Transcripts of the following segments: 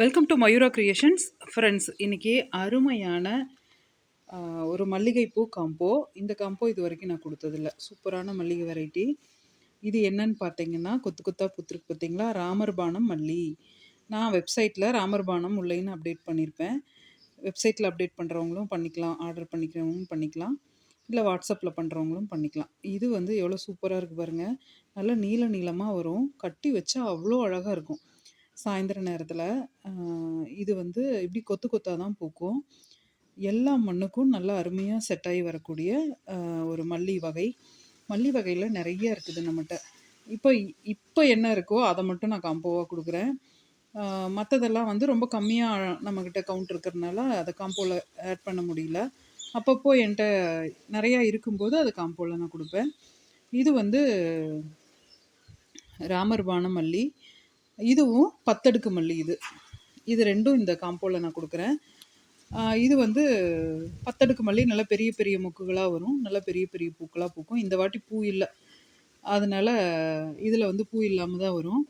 Welcome to Mayura creations friends இன்றைக்கி அருமையான ஒரு மல்லிகைப்பூ காம்போ இந்த காம்போ இது வரைக்கும் நான் கொடுத்ததில்ல. சூப்பரான மல்லிகை வெரைட்டி இது என்னன்னு பார்த்தீங்கன்னா கொத்து கொத்தா பூத்துருக்கு பார்த்தீங்களா? ராமர் பானம் மல்லி. நான் வெப்சைட்டில் ராமர் பானம் அப்டேட் பண்ணியிருப்பேன். வெப்சைட்டில் அப்டேட் பண்ணுறவங்களும் பண்ணிக்கலாம். ஆர்டர் பண்ணிக்கிறவங்களும் பண்ணிக்கலாம். இல்லை வாட்ஸ்அப்பில் பண்ணுறவங்களும் பண்ணிக்கலாம். இது வந்து எவ்வளோ சூப்பராக இருக்குது பாருங்கள் நல்லா நீல நீளமாக வரும். கட்டி வச்சா அவ்வளோ அழகாக இருக்கும். சாயந்தர நேரத்தில் இது வந்து இப்படி கொத்து கொத்தாக தான் பூக்கும். எல்லா மண்ணுக்கும் நல்லா அருமையாக செட் ஆகி வரக்கூடிய ஒரு மல்லி வகை. மல்லி வகையில் நிறைய இருக்குது நம்மகிட்ட இப்போ இப்போ என்ன இருக்கோ அதை மட்டும் நான் காம்போவாக கொடுக்குறேன். மற்றதெல்லாம் வந்து ரொம்ப கம்மியாக நம்மக்கிட்ட கவுண்ட் இருக்கிறதுனால அதை காம்போவில் ஆட் பண்ண முடியல. அப்பப்போ என்கிட்ட நிறையா இருக்கும்போது அது காம்போவில் நான் கொடுப்பேன். இது வந்து ராமர்பான மல்லி. இதுவும் பத்தடுக்கு மல்லி இது. இது ரெண்டும் இந்த காம்போவில் நான் கொடுக்குறேன். இது வந்து பத்தடுக்கு மல்லி நல்லா பெரிய பெரிய மொக்குகளாக வரும். நல்லா பெரிய பெரிய பூக்களாக பூக்கும். இந்த வாட்டி பூ இல்லை. அதனால் இதில் வந்து பூ இல்லாமல் தான் வரும்.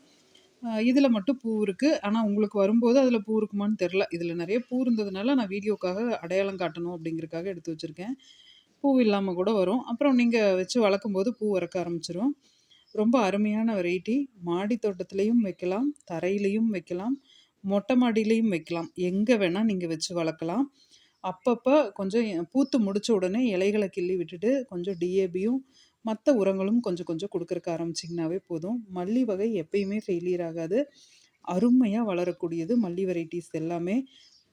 இதில் மட்டும் பூ இருக்குது ஆனால் உங்களுக்கு வரும்போது அதில் பூ இருக்குமான்னு தெரில இதில் நிறைய பூ இருந்ததுனால நான் வீடியோக்காக அடையாளம் காட்டணும் அப்படிங்கிறதுக்காக எடுத்து வச்சுருக்கேன். பூ இல்லாமல் கூட வரும். அப்புறம் நீங்கள் வச்சு வளர்க்கும் போது பூ வறக்க ஆரம்பிச்சிரும். ரொம்ப அருமையான வெரைட்டி மாடி தோட்டத்துலேயும் வைக்கலாம் தரையிலையும் வைக்கலாம் மொட்டை மாடியிலையும் வைக்கலாம். எங்கே வேணால் நீங்கள் வச்சு வளர்க்கலாம். அப்பப்போ கொஞ்சம் பூத்து முடித்த உடனே இலைகளை கிள்ளி விட்டுட்டு கொஞ்சம் டிஏபியும் மற்ற உரங்களும் கொஞ்சம் கொஞ்சம் கொடுக்குறக்க ஆரம்பிச்சிங்கனாவே போதும். மல்லி வகை எப்பயுமே ஃபெயிலியர் ஆகாது. அருமையாக வளரக்கூடியது மல்லி வெரைட்டிஸ் எல்லாமே.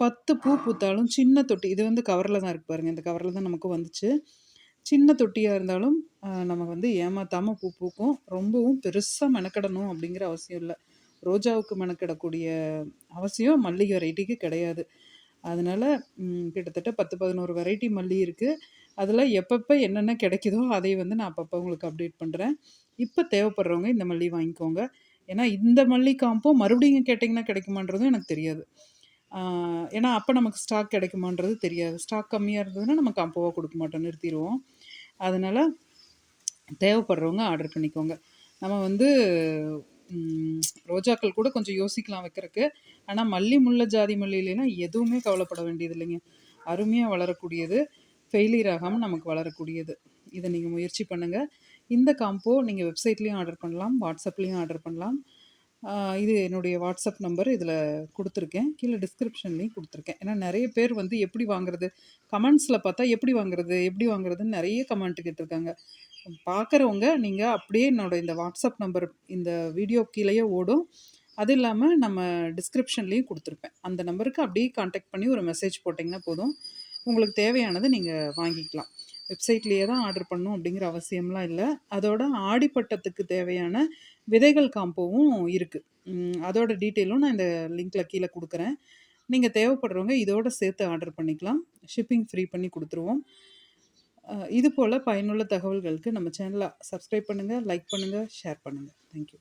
பத்து பூ பூத்தாலும் சின்ன தொட்டி இது வந்து கவரில் தான் இருக்கு பாருங்கள் இந்த கவரில் தான் நமக்கு வந்துச்சு. சின்ன தொட்டியாக இருந்தாலும் நம்ம நமக்கு வந்து ஏமாத்தாமல் பூ பூக்கும். ரொம்பவும் பெருசாக மெனக்கெடணும் அப்படிங்கிற அவசியம் இல்லை. ரோஜாவுக்கு மெனக்கிடக்கூடிய அவசியம் மல்லிகை வெரைட்டிக்கு கிடையாது. அதனால் கிட்டத்தட்ட பத்து பதினோரு வெரைட்டி மல்லி இருக்குது அதில் எப்பப்போ என்னென்ன கிடைக்குதோ அதை வந்து நான் அப்பப்போ உங்களுக்கு அப்டேட் பண்ணுறேன் இப்போ தேவைப்படுறவங்க இந்த மல்லி வாங்கிக்கோங்க. ஏன்னா இந்த மல்லி காம்போ மறுபடியும் கேட்டிங்கன்னா கிடைக்குமான்றதும் எனக்கு தெரியாது. ஏன்னா அப்போ நமக்கு ஸ்டாக் கிடைக்குமான்றது தெரியாது. ஸ்டாக் கம்மியாக இருந்ததுன்னா நம்ம காம்போவாக கொடுக்க மாட்டோம் நிறுத்திடுவோம். அதனால் தேவைப்படுறவங்க ஆர்டர் பண்ணிக்கோங்க. நம்ம வந்து ரோஜாக்கள் கூட கொஞ்சம் யோசிக்கலாம் வைக்கிறதுக்கு. ஆனால் மல்லி முல்லை ஜாதி மல்லியிலனா எதுவுமே கவலைப்பட வேண்டியது இல்லைங்க. அருமையாக வளரக்கூடியது. ஃபெயிலியர் ஆகாமல் நமக்கு வளரக்கூடியது. இதை நீங்கள் முயற்சி பண்ணுங்கள் இந்த காம்போ நீங்கள் வெப்சைட்லேயும் ஆர்டர் பண்ணலாம். வாட்ஸ்அப்லேயும் ஆர்டர் பண்ணலாம். இது என்னுடைய வாட்ஸ்அப் நம்பர் இதில் கொடுத்துருக்கேன். கீழே டிஸ்கிரிப்ஷன்லேயும் கொடுத்துருக்கேன். ஏன்னா நிறைய பேர் வந்து எப்படி வாங்குறது கமெண்ட்ஸில் பார்த்தா எப்படி வாங்குறது எப்படி வாங்குறதுன்னு நிறைய கமெண்ட் கேட்டிருக்காங்க. பார்க்குறவங்க நீங்கள் அப்படியே என்னோட இந்த வாட்ஸ்அப் நம்பர் இந்த வீடியோ கீழேயே ஓடும். அது இல்லாமல் நம்ம டிஸ்கிரிப்ஷன்லேயும் கொடுத்துருப்பேன். அந்த நம்பருக்கு அப்படியே காண்டாக்ட் பண்ணி ஒரு மெசேஜ் போட்டிங்கன்னா போதும். உங்களுக்கு தேவையானதை நீங்கள் வாங்கிக்கலாம். வெப்சைட்லேயே தான் ஆர்டர் பண்ணணும் அப்படிங்கிற அவசியம்லாம் இல்லை. அதோட ஆடிப்பட்டத்துக்கு தேவையான விதைகள் காம்போவும் இருக்குது அதோட டீட்டெயிலும் நான் இந்த லிங்க்கில் கீழே கொடுக்குறேன். நீங்கள் தேவைப்படுறவங்க இதோட சேர்த்து ஆர்டர் பண்ணிக்கலாம். ஷிப்பிங் ஃப்ரீ பண்ணி கொடுத்துருவோம். இது போல் பயனுள்ள தகவல்களுக்கு நம்ம சேனலை சப்ஸ்கிரைப் பண்ணுங்கள் லைக் பண்ணுங்கள் ஷேர் பண்ணுங்கள் தேங்க்யூ